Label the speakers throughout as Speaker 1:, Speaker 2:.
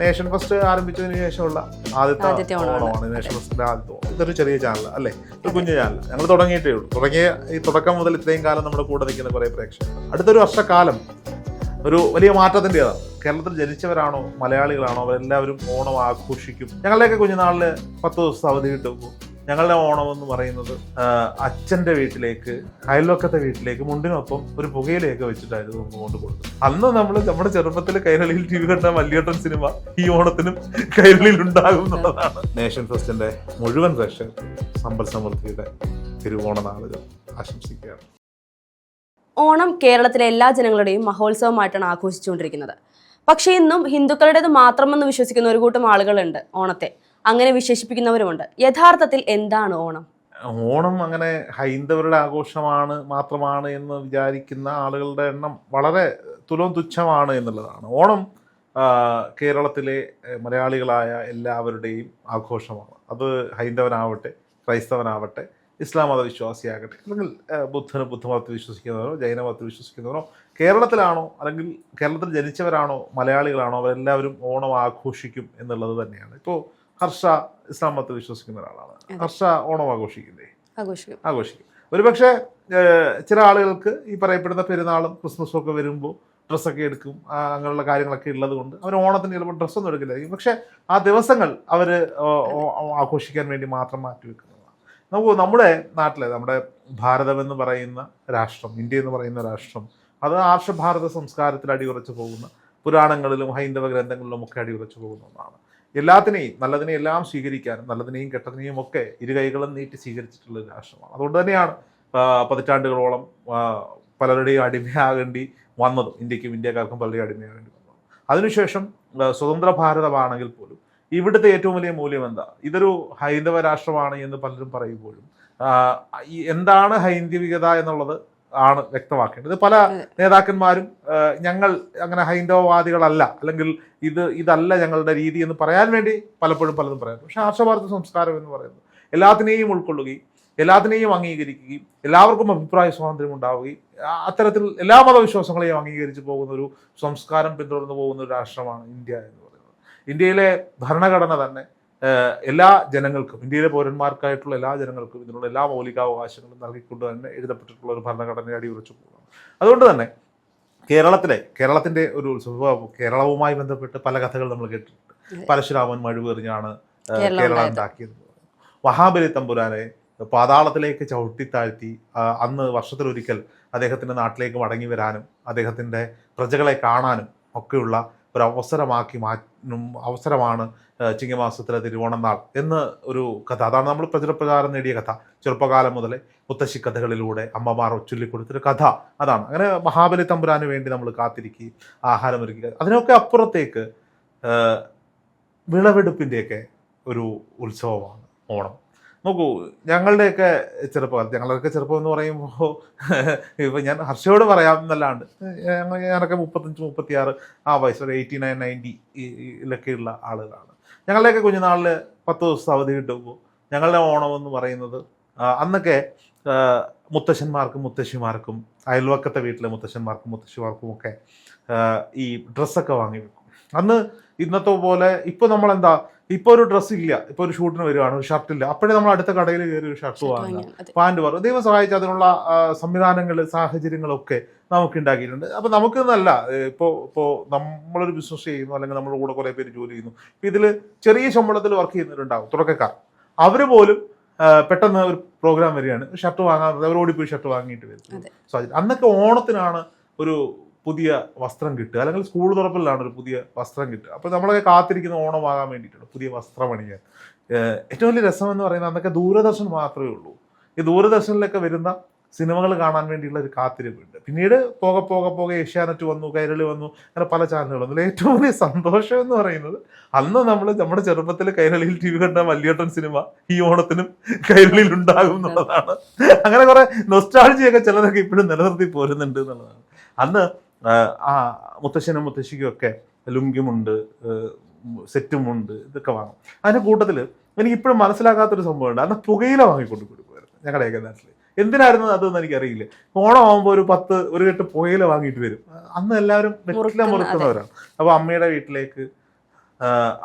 Speaker 1: Nation first ആരംഭിച്ചതിന് ശേഷമുള്ള
Speaker 2: ആദ്യത്തെ ഓണമാണ്.
Speaker 1: നേഷൻ ഫസ്റ്റിന്റെ ആദ്യത്തെ ഓണം. ഇതൊരു ചെറിയ ചാനൽ അല്ലേ? ഒരു കുഞ്ഞു ചാനൽ ഞങ്ങൾ തുടങ്ങിയിട്ടേ ഉള്ളൂ. തുടങ്ങിയ ഈ തുടക്കം മുതൽ ഇത്രയും കാലം നമ്മുടെ കൂടെ നിൽക്കുന്ന കുറേ പ്രേക്ഷകർ. അടുത്തൊരു വർഷക്കാലം ഒരു വലിയ മാറ്റത്തിന്റെതാണ്. കേരളത്തിൽ ജനിച്ചവരാണോ മലയാളികളാണോ അവരെല്ലാവരും ഓണം ആഘോഷിക്കും. ഞങ്ങളുടെയൊക്കെ കുഞ്ഞുനാളിൽ പത്ത് ദിവസം അവധി കിട്ടുമ്പോൾ ഞങ്ങളുടെ ഓണം എന്ന് പറയുന്നത് അച്ഛന്റെ വീട്ടിലേക്ക് അയൽവക്കത്തെ വീട്ടിലേക്ക് മുണ്ടിനൊപ്പം ഒരു പുകയിലേക്ക് വെച്ചിട്ടായിരുന്നു നമുക്ക് കൊണ്ടുപോകുന്നത് അന്ന് നമ്മൾ നമ്മുടെ ചെറുപ്പത്തിൽ കൈരളിയിൽ ടി വി കണ്ട മല്ലിയോട്ടൻ സിനിമ ഈ ഓണത്തിനും കൈരളിയിൽ ഉണ്ടാകും എന്നുള്ളതാണ്. നേഷൻ ഫെസ്റ്റിന്റെ മുഴുവൻ സെക്ഷൻ സമ്പൽ സമൃദ്ധിയുടെ തിരുവോണ നാളുകൾ ആശംസിക്കുകയാണ്.
Speaker 2: ഓണം കേരളത്തിലെ എല്ലാ ജനങ്ങളുടെയും മഹോത്സവമായിട്ടാണ് ആഘോഷിച്ചുകൊണ്ടിരിക്കുന്നത്. പക്ഷേ ഇന്നും ഹിന്ദുക്കളുടേത് മാത്രമെന്ന് വിശ്വസിക്കുന്ന ഒരു കൂട്ടം ആളുകളുണ്ട് ഓണത്തെ. അങ്ങനെ വിശേഷിപ്പിക്കുന്നവരുമുണ്ട്. യഥാർത്ഥത്തിൽ എന്താണ് ഓണം?
Speaker 1: ഓണം അങ്ങനെ ഹൈന്ദവരുടെ ആഘോഷമാണ് മാത്രമാണ് എന്ന് വിചാരിക്കുന്ന ആളുകളുടെ എണ്ണം വളരെ തുലം തുച്ഛമാണ് എന്നുള്ളതാണ്. ഓണം കേരളത്തിലെ മലയാളികളായ എല്ലാവരുടെയും ആഘോഷമാണ്. അത് ഹൈന്ദവനാവട്ടെ ക്രൈസ്തവനാവട്ടെ ഇസ്ലാം മതവിശ്വാസിയാകട്ടെ അല്ലെങ്കിൽ ബുദ്ധന് ബുദ്ധമതത്തിൽ വിശ്വസിക്കുന്നവരോ ജൈനമതത്തിൽ വിശ്വസിക്കുന്നവരോ കേരളത്തിലാണോ അല്ലെങ്കിൽ കേരളത്തിൽ ജനിച്ചവരാണോ മലയാളികളാണോ അവരെല്ലാവരും ഓണം ആഘോഷിക്കും എന്നുള്ളത് തന്നെയാണ്. ഇപ്പോൾ ഹർഷ ഇസ്ലാം മതത്തിൽ വിശ്വസിക്കുന്ന ഒരാളാണ്. ഹർഷ ഓണം ആഘോഷിക്കില്ലേ?
Speaker 2: ആഘോഷിക്കും.
Speaker 1: ആഘോഷിക്കും. ഒരുപക്ഷെ ചില ആളുകൾക്ക് ഈ പറയപ്പെടുന്ന പെരുന്നാളും ക്രിസ്മസും ഒക്കെ വരുമ്പോൾ ഡ്രസ്സൊക്കെ എടുക്കും. അങ്ങനെയുള്ള കാര്യങ്ങളൊക്കെ ഉള്ളത് കൊണ്ട് അവർ ഓണത്തിന് ചിലപ്പോൾ ഡ്രസ്സൊന്നും എടുക്കില്ലായിരിക്കും പക്ഷെ ആ ദിവസങ്ങൾ അവർ ആഘോഷിക്കാൻ വേണ്ടി മാത്രം മാറ്റിവെക്കുന്നതാണ് നമുക്ക് നമ്മുടെ നാട്ടിലെ നമ്മുടെ ഭാരതം എന്ന് പറയുന്ന രാഷ്ട്രം ഇന്ത്യ എന്ന് പറയുന്ന രാഷ്ട്രം അത് ആർഷഭാരത സംസ്കാരത്തിൽ അടിയുറച്ചു പോകുന്ന പുരാണങ്ങളിലും ഹൈന്ദവ ഗ്രന്ഥങ്ങളിലും ഒക്കെ അടിയുറച്ചു പോകുന്ന ഒന്നാണ്. എല്ലാത്തിനെയും നല്ലതിനെയെല്ലാം സ്വീകരിക്കാനും നല്ലതിനെയും കെട്ടതിനെയും ഒക്കെ ഇരുകൈകളും നീട്ടി സ്വീകരിച്ചിട്ടുള്ള ഒരു രാഷ്ട്രമാണ്. അതുകൊണ്ട് തന്നെയാണ് പതിറ്റാണ്ടുകളോളം പലരുടെയും അടിമയാകേണ്ടി വന്നതും ഇന്ത്യക്കും ഇന്ത്യക്കാർക്കും പലരുടെയും അടിമയാകേണ്ടി വന്നതും. അതിനുശേഷം സ്വതന്ത്ര ഭാരതമാണെങ്കിൽ പോലും ഇവിടുത്തെ ഏറ്റവും വലിയ മൂല്യം എന്താ? ഇതൊരു ഹൈന്ദവ രാഷ്ട്രമാണ് എന്ന് പലരും പറയുമ്പോഴും എന്താണ് ഹൈന്ദവികത എന്നുള്ളത് ആണ് വ്യക്തമാക്കേണ്ടത്. പല നേതാക്കന്മാരും ഞങ്ങൾ അങ്ങനെ ഹൈന്ദവവാദികളല്ല അല്ലെങ്കിൽ ഇത് ഇതല്ല ഞങ്ങളുടെ രീതി എന്ന് പറയാൻ വേണ്ടി പലപ്പോഴും പലതും പറയാം പക്ഷെ ആർഷഭാരത സംസ്കാരം എന്ന് പറയുന്നത് എല്ലാത്തിനെയും ഉൾക്കൊള്ളുകയും എല്ലാത്തിനെയും അംഗീകരിക്കുകയും എല്ലാവർക്കും അഭിപ്രായ സ്വാതന്ത്ര്യം ഉണ്ടാവുകയും അത്തരത്തിൽ എല്ലാ മതവിശ്വാസങ്ങളെയും അംഗീകരിച്ച് പോകുന്ന ഒരു സംസ്കാരം പിന്തുടർന്നു പോകുന്ന ഒരു രാഷ്ട്രമാണ് ഇന്ത്യ എന്ന് പറയുന്നത്. ഇന്ത്യയിലെ ഭരണഘടന തന്നെ എല്ലാ ജനങ്ങൾക്കും ഇന്ത്യയിലെ പൗരന്മാർക്കായിട്ടുള്ള എല്ലാ ജനങ്ങൾക്കും ഇതിനുള്ള എല്ലാ മൗലികാവകാശങ്ങളും നൽകിക്കൊണ്ട് തന്നെ എഴുതപ്പെട്ടിട്ടുള്ള ഒരു ഭരണഘടനയെ അടിയുറച്ചു പോകുന്നു അതുകൊണ്ട് തന്നെ കേരളത്തിലെ കേരളത്തിന്റെ ഒരു ഉത്സവം കേരളവുമായി ബന്ധപ്പെട്ട് പല കഥകൾ നമ്മൾ കേട്ടിട്ടുണ്ട്. പരശുരാമൻ മഴുവെറിഞ്ഞാണ്
Speaker 2: കേരളം.
Speaker 1: ഉണ്ടാക്കിയത്. മഹാബലി തമ്പുരാനെ പാതാളത്തിലേക്ക് ചവിട്ടിത്താഴ്ത്തി അന്ന് വർഷത്തിലൊരിക്കൽ അദ്ദേഹത്തിന്റെ നാട്ടിലേക്ക് മടങ്ങി വരാനും അദ്ദേഹത്തിന്റെ പ്രജകളെ കാണാനും ഒക്കെയുള്ള ഒരു അവസരമാക്കി മാ അവസരമാണ് ചിങ്ങമാസത്തിലെ തിരുവോണനാൾ എന്ന് ഒരു കഥ. അതാണ് നമ്മൾ പ്രചരപ്രചാരം നേടിയ കഥ. ചെറുപ്പകാലം മുതലേ മുത്തശ്ശി കഥകളിലൂടെ അമ്മമാർ ചൊല്ലിക്കൊടുത്തൊരു കഥ. അതാണ്. അങ്ങനെ മഹാബലി തമ്പുരാന് വേണ്ടി നമ്മൾ കാത്തിരിക്കുകയും ആഹാരം ഒരുക്കുക അതിനൊക്കെ അപ്പുറത്തേക്ക് വിളവെടുപ്പിന്റെയൊക്കെ ഒരു ഉത്സവമാണ് ഓണം. നോക്കൂ ഞങ്ങളുടെയൊക്കെ ചെറുപ്പകാലത്ത് ഞങ്ങളുടെയൊക്കെ ചെറുപ്പം എന്ന് പറയുമ്പോൾ ഇപ്പം ഞാൻ ഹർഷയോട് പറയാം എന്നല്ലാണ്ട് ഞാനൊക്കെ മുപ്പത്തഞ്ച് മുപ്പത്തിയാറ് ആ വയസ്സ് ഒരു എയ്റ്റി നയൻ നയന്റി ഇതിലൊക്കെയുള്ള ആളുകളാണ്. ഞങ്ങളുടെയൊക്കെ കുഞ്ഞുനാളിൽ പത്ത് ദിവസം അവധി കിട്ടുമ്പോൾ ഞങ്ങളുടെ ഓണം എന്ന് പറയുന്നത് അന്നൊക്കെ മുത്തശ്ശന്മാർക്കും മുത്തശ്ശിമാർക്കും അയൽവക്കത്തെ വീട്ടിലെ മുത്തശ്ശന്മാർക്കും മുത്തശ്ശിമാർക്കും ഒക്കെ ഈ ഡ്രസ്സൊക്കെ വാങ്ങി വെക്കും. അന്ന് ഇന്നത്തെ പോലെ ഇപ്പോൾ നമ്മളെന്താ ഇപ്പോൾ ഒരു ഡ്രസ് ഇല്ല. ഇപ്പോൾ ഒരു ഷൂട്ടിന് വരുവാണ് ഒരു ഷർട്ട് ഇല്ല. അപ്പോഴേ നമ്മൾ അടുത്ത കടയിൽ കയറി ഒരു ഷർട്ട് വാങ്ങുക. പാന്റ് പറഞ്ഞു ദൈവം സഹായിച്ച് അതിനുള്ള സംവിധാനങ്ങൾ സാഹചര്യങ്ങളൊക്കെ നമുക്ക് ഉണ്ടാക്കിയിട്ടുണ്ട് അപ്പം നമുക്ക് നല്ല ഇപ്പോൾ ഇപ്പോൾ നമ്മളൊരു ബിസിനസ് ചെയ്യുന്നു അല്ലെങ്കിൽ നമ്മുടെ കൂടെ കുറേ പേര് ജോലി ചെയ്യുന്നു. ഇപ്പം ഇതിൽ ചെറിയ ശമ്പളത്തിൽ വർക്ക് ചെയ്യുന്നവരുണ്ടാവും തുടക്കക്കാർ. അവർ പോലും പെട്ടെന്ന് ഒരു പ്രോഗ്രാം വരികയാണ്. ഷർട്ട് വാങ്ങാൻ അവർ ഓടിപ്പോയി ഷർട്ട് വാങ്ങിയിട്ട് വരും. സാഹചര്യം. അന്നൊക്കെ ഓണത്തിനാണ് ഒരു പുതിയ വസ്ത്രം കിട്ടുക. അല്ലെങ്കിൽ സ്കൂൾ തുറപ്പിലാണ് ഒരു പുതിയ വസ്ത്രം കിട്ടുക. അപ്പോൾ നമ്മളൊക്കെ കാത്തിരിക്കുന്ന ഓണമാകാൻ വേണ്ടിയിട്ടാണ് പുതിയ വസ്ത്രം അണിയാൻ ഏറ്റവും വലിയ രസം എന്ന് പറയുന്നത് അന്നൊക്കെ ദൂരദർശൻ മാത്രമേ ഉള്ളൂ. ഈ ദൂരദർശനിലൊക്കെ വരുന്ന സിനിമകൾ കാണാൻ വേണ്ടിയുള്ള ഒരു കാത്തിരിപ്പുണ്ട്. പിന്നീട് പോക പോക പോക ഏഷ്യാനെറ്റ് വന്നു കൈരളി വന്നു അങ്ങനെ പല ചാനലുകൾ വന്നു. ഏറ്റവും വലിയ സന്തോഷം എന്ന് പറയുന്നത് അന്ന് നമ്മൾ നമ്മുടെ ചെറുപ്പത്തിൽ കൈരളിയിൽ ടി വി കണ്ട വല്യേട്ടൻ സിനിമ ഈ ഓണത്തിനും കൈരളിയിൽ ഉണ്ടാകും എന്നുള്ളതാണ്. അങ്ങനെ കുറെ നൊസ്റ്റാൾജിയൊക്കെ ചിലരൊക്കെ ഇപ്പോഴും നിലനിർത്തി പോരുന്നുണ്ട് എന്നുള്ളതാണ്. അന്ന് ആ, മുത്തശ്ശനും മുത്തശ്ശിക്കും ഒക്കെ ലുങ്കിമുണ്ട് സെറ്റുമുണ്ട് ഇതൊക്കെ വാങ്ങും. അതിന്റെ കൂട്ടത്തിൽ എനിക്ക് ഇപ്പോഴും മനസ്സിലാക്കാത്തൊരു സംഭവമുണ്ട്. അന്ന് പുകയില വാങ്ങിക്കൊണ്ട് കൊടുക്കുമായിരുന്നു ഞങ്ങളുടെയൊക്കെ നാട്ടിൽ എന്തിനായിരുന്നു അതെന്ന് എനിക്കറിയില്ല. ഓണമാകുമ്പോൾ ഒരു പത്ത് ഒരു കെട്ട് പുകയില വാങ്ങിയിട്ട് വരും. അന്ന് എല്ലാവരും വെറ്റില
Speaker 2: മുറുക്കുന്ന,
Speaker 1: മുറുക്കുന്നവരാണ്. അപ്പോൾ അമ്മയുടെ വീട്ടിലേക്ക്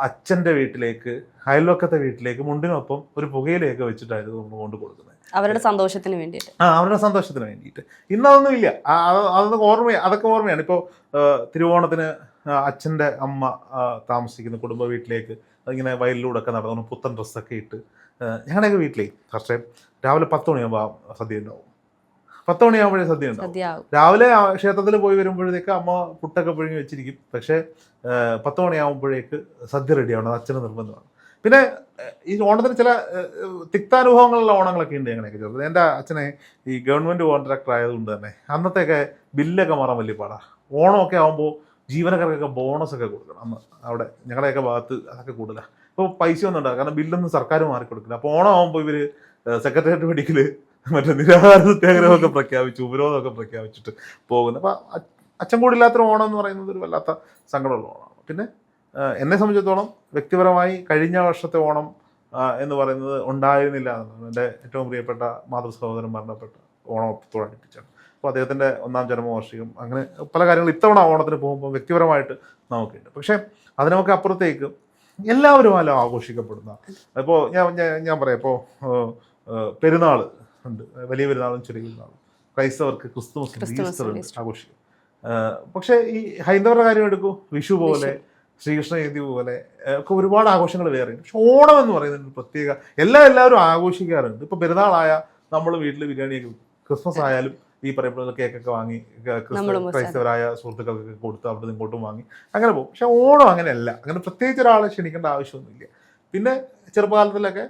Speaker 1: അച്ഛന്റെ വീട്ടിലേക്ക് അയൽവക്കത്തെ വീട്ടിലേക്ക് മുണ്ടിനൊപ്പം ഒരു പുകയിലയൊക്കെ വെച്ചിട്ടായിരുന്നു നമ്മൾ കൊണ്ട് കൊടുക്കുന്നത്.
Speaker 2: അവരുടെ സന്തോഷത്തിന് വേണ്ടിയിട്ട്.
Speaker 1: ആ അവരുടെ സന്തോഷത്തിന് വേണ്ടിയിട്ട്. ഇന്ന് അതൊന്നും ഇല്ല. അതൊന്നും അതൊക്കെ ഓർമ്മ അതൊക്കെ ഓർമ്മയാണ്. ഇപ്പോൾ തിരുവോണത്തിന് അച്ഛന്റെ അച്ഛന്റെ അമ്മ താമസിക്കുന്ന കുടുംബ വീട്ടിലേക്ക് അതിങ്ങനെ വയലിലൂടെ ഒക്കെ നടന്നു പുത്തൻ ഡ്രസ്സൊക്കെ ഇട്ട് ഞങ്ങളുടെയൊക്കെ വീട്ടിലേ പക്ഷേ രാവിലെ പത്ത് മണിയാകുമ്പോൾ സദ്യ ഉണ്ടാവും. പത്ത് മണിയാകുമ്പോഴേ സദ്യ ഉണ്ടാവും. രാവിലെ ക്ഷേത്രത്തിൽ പോയി വരുമ്പോഴത്തേക്ക് അമ്മ പുട്ടൊക്കെ പുഴുങ്ങി വെച്ചിരിക്കും. പക്ഷേ പത്ത് മണിയാകുമ്പോഴേക്ക് സദ്യ റെഡിയാവണം അച്ഛന് നിർബന്ധമാണ്. പിന്നെ ഈ ഓണത്തിന് ചില തിക്താനുഭവങ്ങളുള്ള ഓണങ്ങളൊക്കെ ഉണ്ട് അങ്ങനെയൊക്കെ ചെറുത് എന്റെ അച്ഛനെ ഈ ഗവൺമെന്റ് കോൺട്രാക്ടർ ആയതുകൊണ്ട് തന്നെ അന്നത്തെയൊക്കെ ബില്ലൊക്കെ മാറാൻ വലിയ പാടാ. ഓണമൊക്കെ ആകുമ്പോൾ ജീവനക്കാർക്കൊക്കെ ബോണസ് ഒക്കെ കൊടുക്കണം. അന്ന് അവിടെ ഞങ്ങളുടെയൊക്കെ ഭാഗത്ത് അതൊക്കെ കൂടുതലാണ് ഇപ്പോൾ പൈസ ഒന്നും ഉണ്ടാകും കാരണം ബില്ലൊന്നും സർക്കാർ മാറി കൊടുക്കില്ല അപ്പോൾ ഓണം ആകുമ്പോൾ ഇവർ സെക്രട്ടേറിയറ്റ് മെഡിക്കൽ മറ്റേ നിരാഹാര സത്യാഗ്രഹമൊക്കെ പ്രഖ്യാപിച്ചു ഉപരോധമൊക്കെ പ്രഖ്യാപിച്ചിട്ട് പോകുന്നത്. അപ്പോൾ അച്ഛൻ കൂടില്ലാത്തൊരു ഓണം എന്ന് പറയുന്നത് ഒരു വല്ലാത്ത സങ്കടമുള്ള ഓണമാണ്. പിന്നെ എന്നെ സംബന്ധിച്ചിടത്തോളം വ്യക്തിപരമായി കഴിഞ്ഞ വർഷത്തെ ഓണം എന്ന് പറയുന്നത് ഉണ്ടായിരുന്നില്ല എന്നാണ് എന്റെ ഏറ്റവും പ്രിയപ്പെട്ട മാതൃ സഹോദരൻ മരണപ്പെട്ട ഓണത്തോടനുബന്ധിച്ചാണ് അപ്പോൾ അദ്ദേഹത്തിന്റെ ഒന്നാം ജന്മവാർഷികം അങ്ങനെ പല കാര്യങ്ങൾ ഇത്തവണ ഓണത്തിന് പോകുമ്പോൾ വ്യക്തിപരമായിട്ട് നമുക്കുണ്ട്. പക്ഷേ അതിനൊക്കെ അപ്പുറത്തേക്ക് എല്ലാവരും അല്ല ആഘോഷിക്കപ്പെടുന്ന ഇപ്പോൾ ഞാൻ ഞാൻ- പറയാം ഇപ്പോൾ പെരുന്നാൾ ഉണ്ട് വലിയ പെരുന്നാളും ചെറിയ പെരുന്നാളും. ക്രൈസ്തവർക്ക് ക്രിസ്തുമസ് ഈസ്റ്റർ
Speaker 2: ഉണ്ട്
Speaker 1: ആഘോഷിക്കും പക്ഷേ ഈ ഹൈന്ദവരുടെ കാര്യം എടുക്കൂ വിഷു പോലെ ശ്രീകൃഷ്ണ ജയന്തി പോലെ ഒക്കെ ഒരുപാട് ആഘോഷങ്ങൾ വേറെയുണ്ട്. പക്ഷെ ഓണം എന്ന് പറയുന്നത് പ്രത്യേക എല്ലാ എല്ലാവരും ആഘോഷിക്കാറുണ്ട്. ഇപ്പൊ പെരുന്നാളായ നമ്മൾ വീട്ടിൽ ബിരിയാണിയൊക്കെ വെക്കും. ക്രിസ്മസ് ആയാലും ഈ പറയപ്പെടുന്ന കേക്കൊക്കെ വാങ്ങി ക്രൈസ്തവരായ സുഹൃത്തുക്കൾക്കൊക്കെ കൊടുത്ത് അവിടെ നിന്ന് ഇങ്ങോട്ടും വാങ്ങി. അങ്ങനെ പോകും. പക്ഷെ ഓണം അങ്ങനെയല്ല. അങ്ങനെ പ്രത്യേകിച്ച് ഒരാളെ ക്ഷണിക്കേണ്ട ആവശ്യമൊന്നുമില്ല. പിന്നെ ചെറുപ്പകാലത്തിലൊക്കെ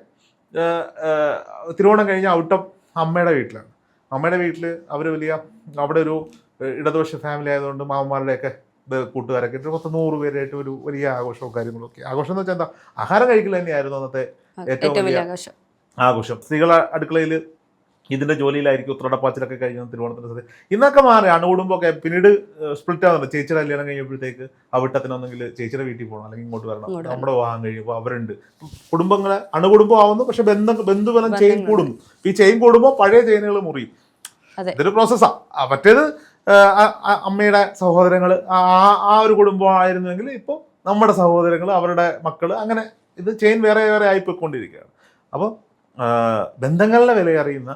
Speaker 1: തിരുവോണം കഴിഞ്ഞ ഔട്ടം അമ്മയുടെ വീട്ടിലാണ്. അമ്മയുടെ വീട്ടിൽ അവർ വലിയ അവിടെ ഒരു ഇടതുപക്ഷ ഫാമിലി ആയതുകൊണ്ട് മാമന്മാരുടെയൊക്കെ കൂട്ടുകാരൊക്കെ ഒരു പത്ത് നൂറ് പേരായിട്ട് ഒരു വലിയ ആഘോഷവും കാര്യങ്ങളൊക്കെ. ആഘോഷം എന്ന് വെച്ചാൽ എന്താ? ആഹാരം കഴിക്കൽ തന്നെയായിരുന്നു അന്നത്തെ ഏറ്റവും
Speaker 2: വലിയ ആഘോഷം.
Speaker 1: സ്ത്രീകൾ അടുക്കളയിൽ ഇതിന്റെ ജോലിയിലായിരിക്കും ഉത്രടപ്പാച്ചിലൊക്കെ കഴിഞ്ഞ തിരുവോണത്തിന്റെ സദ്യ ഇന്നൊക്കെ മാറി അണുകുടുംബമൊക്കെ പിന്നീട് സ്പ്ലിറ്റ് ആകുന്നത് ചേച്ചിയുടെ കല്യാണം കഴിഞ്ഞപ്പോഴത്തേക്ക് അവിട്ടത്തിനൊന്നെങ്കിൽ ചേച്ചിയുടെ വീട്ടിൽ പോകണം അല്ലെങ്കിൽ ഇങ്ങോട്ട് വരണം. നമ്മുടെ വിവാഹം കഴിയുമ്പോൾ അവരുണ്ട്. കുടുംബങ്ങളെ അണുകുടുംബം ആവുന്നു പക്ഷെ ബന്ധം ബന്ധുബലം ചെയിൻ. കൂടുന്നു. ഈ ചെയിൻ കൂടുമ്പോൾ പഴയ ചെയിനുകൾ മുറിയും. ഇതൊരു പ്രോസസ്സാണ് മറ്റേത് അമ്മയുടെ സഹോദരങ്ങൾ ആ ആ ഒരു കുടുംബം ആയിരുന്നെങ്കിൽ ഇപ്പോൾ നമ്മുടെ സഹോദരങ്ങൾ അവരുടെ മക്കൾ അങ്ങനെ ഇത് ചെയിൻ വേറെ വേറെ ആയി ആയിപ്പോയിക്കൊണ്ടിരിക്കുകയാണ് അപ്പോൾ ബന്ധങ്ങളുടെ വിലയറിയുന്ന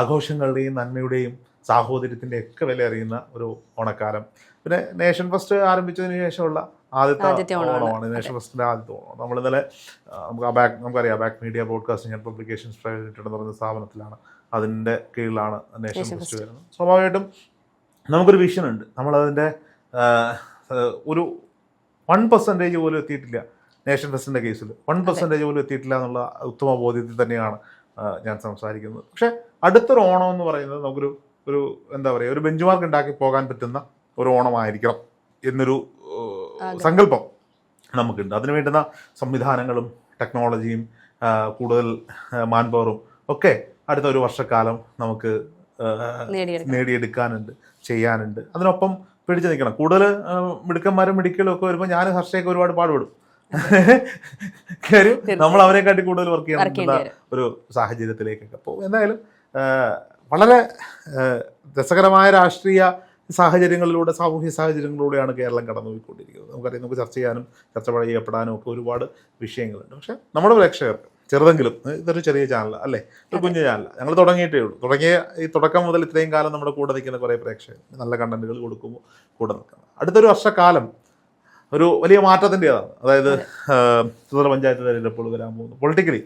Speaker 1: ആഘോഷങ്ങളുടെയും നന്മയുടെയും സാഹോദര്യത്തിന്റെ ഒക്കെ വില അറിയുന്ന ഒരു ഓണക്കാലം. പിന്നെ നേഷൻ ഫസ്റ്റ് ആരംഭിച്ചതിന് ശേഷമുള്ള ആദ്യത്തെ
Speaker 2: ഓണമാണ്.
Speaker 1: നേഷൻ ഫസ്റ്റിന്റെ ആദ്യത്തെ ഓണം. നമ്മൾ ഇന്നലെ നമുക്ക് ആ ബാക്ക് നമുക്കറിയാം back media broadcasting and publications private limited എന്ന് പറയുന്ന സ്ഥാപനത്തിലാണ് അതിന്റെ കീഴിലാണ് നേഷൻ ഫസ്റ്റ്. വരുന്നത്. സ്വാഭാവികമായിട്ടും നമുക്കൊരു വിഷൻ ഉണ്ട്. നമ്മളതിന്റെ ഒരു വൺ പെർസെന്റേജ് പോലും എത്തിയിട്ടില്ല നേഷൻ ഫെസ്റ്റിന്റെ കേസിൽ വൺ പെർസെന്റേജ് പോലും എത്തിയിട്ടില്ല എന്നുള്ള ഉത്തമ ബോധ്യത്തിൽ തന്നെയാണ് ഞാൻ സംസാരിക്കുന്നത്. പക്ഷേ അടുത്തൊരു ഓണം എന്ന് പറയുന്നത് നമുക്കൊരു ഒരു എന്താ പറയുക ഒരു ബെഞ്ച് മാർക്ക് ഉണ്ടാക്കി പോകാൻ പറ്റുന്ന ഒരു ഓണമായിരിക്കണം എന്നൊരു സങ്കല്പം നമുക്കുണ്ട്. അതിന് വേണ്ടുന്ന സംവിധാനങ്ങളും ടെക്നോളജിയും കൂടുതൽ മാൻ പവറും ഒക്കെ അടുത്ത ഒരു വർഷക്കാലം നമുക്ക് നേടിയെടുക്കാനുണ്ട് ചെയ്യാനുണ്ട്. അതിനൊപ്പം പിടിച്ചു നിൽക്കണം. കൂടുതൽ മിടുക്കന്മാരും മിടുക്കലും ഒക്കെ വരുമ്പോൾ ഞാൻ ഹർഷയൊക്കെ ഒരുപാട് പാടുപെടും. കാര്യം നമ്മൾ അവരെക്കാട്ടി കൂടുതൽ വർക്ക്
Speaker 2: ചെയ്യാൻ
Speaker 1: ചെയ്യണം ഒരു സാഹചര്യത്തിലേക്കൊക്കെ അപ്പോൾ എന്തായാലും വളരെ രസകരമായ രാഷ്ട്രീയ സാഹചര്യങ്ങളിലൂടെ സാമൂഹ്യ സാഹചര്യങ്ങളിലൂടെയാണ് കേരളം കടന്നുപോയിക്കൊണ്ടിരിക്കുന്നത്. നമുക്കറിയാം നമുക്ക് ചർച്ച ചെയ്യാനും ചർച്ച ചെയ്യപ്പെടാനും ഒക്കെ ഒരുപാട് വിഷയങ്ങളുണ്ട്. പക്ഷെ നമ്മുടെ പ്രേക്ഷകർക്ക് ചെറുതെങ്കിലും. ഇതൊരു ചെറിയ ചാനൽ അല്ലേ? ഒരു കുഞ്ഞു ചാനൽ ഞങ്ങൾ തുടങ്ങിയിട്ടേ ഉള്ളൂ. തുടങ്ങിയ ഈ തുടക്കം മുതൽ ഇത്രയും കാലം നമ്മുടെ കൂടെ നിൽക്കുന്ന കുറേ പ്രേക്ഷകർ നല്ല കണ്ടന്റുകൾ കൊടുക്കുമ്പോൾ കൂടെ നിൽക്കണം അടുത്തൊരു വർഷക്കാലം ഒരു വലിയ മാറ്റത്തിന്റെതാണ്. അതായത് ത്രിതല പഞ്ചായത്ത് തിരഞ്ഞെടുപ്പുകൾ വരാൻ പോകുന്നു. പൊളിറ്റിക്കലി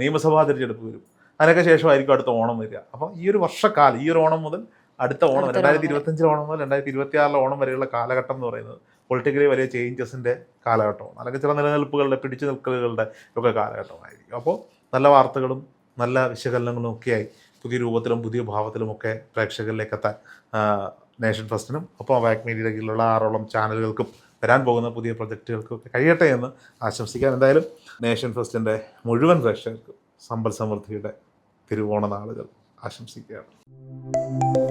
Speaker 1: നിയമസഭാ തിരഞ്ഞെടുപ്പ് വരും. അതിനൊക്കെ ശേഷമായിരിക്കും അടുത്ത ഓണം വരിക. അപ്പോൾ ഈ ഒരു വർഷക്കാലം ഈ ഒരു ഓണം മുതൽ അടുത്ത ഓണം രണ്ടായിരത്തി ഇരുപത്തഞ്ചിലെ ഓണം മുതൽ രണ്ടായിരത്തി ഇരുപത്തി ആറിലെ ഓണം വരെയുള്ള കാലഘട്ടം എന്ന് പറയുന്നത് പൊളിറ്റിക്കലി വലിയ ചേഞ്ചസിന്റെ കാലഘട്ടമാണ്. അല്ലെങ്കിൽ ചില നിലനിൽപ്പുകളുടെ പിടിച്ചു നിൽക്കലുകളുടെ ഒക്കെ കാലഘട്ടമായിരിക്കും. അപ്പോൾ നല്ല വാർത്തകളും നല്ല വിശകലനങ്ങളും ഒക്കെയായി പുതിയ രൂപത്തിലും പുതിയ ഭാവത്തിലും ഒക്കെ പ്രേക്ഷകരിലേക്ക് എത്താൻ നേഷൻ ഫസ്റ്റിനും ഒപ്പം വാക് മീഡിയയുടെ കീഴിലുള്ള ആറോളം ചാനലുകൾക്കും വരാൻ പോകുന്ന പുതിയ പ്രൊജക്റ്റുകൾക്കും ഒക്കെ കഴിയട്ടെ എന്ന് ആശംസിക്കാൻ എന്തായാലും നേഷൻ ഫസ്റ്റിന്റെ മുഴുവൻ പ്രേക്ഷകർക്കും സമ്പൽ സമൃദ്ധിയുടെ തിരുവോണ നാളുകൾ ആശംസിക്കുകയാണ്.